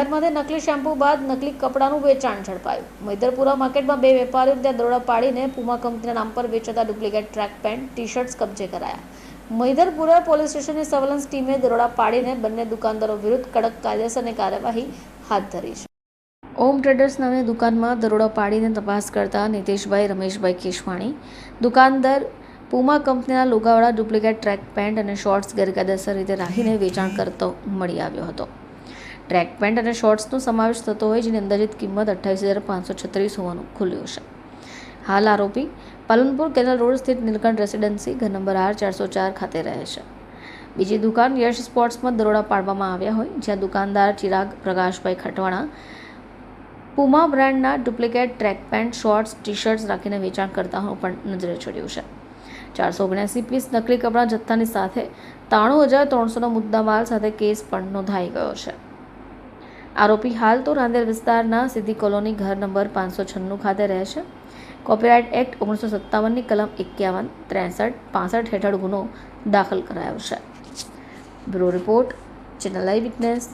શહેરમાંથી નકલી શેમ્પૂ બાદ નકલી કપડાનું વેચાણ ઝડપાયું. મૈદરપુરા માર્કેટમાં બે વેપારીઓ ત્યાં દરોડા પાડીને પુમા કંપનીના નામ પર વેચાતા duplicate track pant T shirts કબજે કરાયા. મૈદરપુરા પોલીસ સ્ટેશનની સર્વેલન્સ ટીમે દરોડા પાડીને બંને દુકાનદારો વિરુદ્ધ કડક કાયદેસરની કાર્યવાહી હાથ ધરી છે. ઓમ ટ્રેડર્સ નામની દુકાનમાં દરોડા પાડીને તપાસ કરતા નીતેશભાઈ, રમેશભાઈ કેશવાણી. દુકાનદાર પુમા કંપનીના લોગાવાળા ડુપ્લિકેટ ટ્રેક પેન્ટ અને શોર્ટ્સ ગેરકાયદેસર રીતે રાખીને વેચાણ કરતો મળી આવ્યો હતો. ટ્રેક પેન્ટ અને શોર્ટ્સનો સમાવેશ થતો હોય, જેની અંદાજિત કિંમત અઠ્ઠાવીસ હજાર પાંચસો છત્રીસ હોવાનું ખુલ્યું છે હાલ આરોપી પાલનપુર કેનલ રોડ સ્થિત નીલકંઠ રેસિડેન્સી, ઘર નંબર આર, ચારસો ચાર ખાતે રહે છે. બીજી દુકાન યશ સ્પોર્ટ્સમાં દરોડા પાડવામાં આવ્યા હોય, જ્યાં દુકાનદાર ચિરાગ પ્રકાશભાઈ ખટવાણા, પુમા બ્રાન્ડના duplicate track pant, shorts T shirts રાખીને વેચાણ કરતા હોવાનું પણ નજરે ચડ્યું છે. ચારસો ઓગણ્યાસી પીસ નકલી કપડાં જથ્થાની સાથે ત્રાણું હજાર ત્રણસોનો મુદ્દામાલ સાથે કેસ પણ નોંધાઈ ગયો છે. આરોપી હાલ તો રાંદેર વિસ્તારના સિદ્ધિ કોલોની ઘર નંબર પાંચસો છન્નું ખાતે રહે છે. કોપીરાઇટ એક્ટ ઓગણીસો સત્તાવનની કલમ એકાવન ત્રેસઠ, પાસઠ હેઠળ ગુનો દાખલ કરાયો છે. Bureau report, channel eyewitness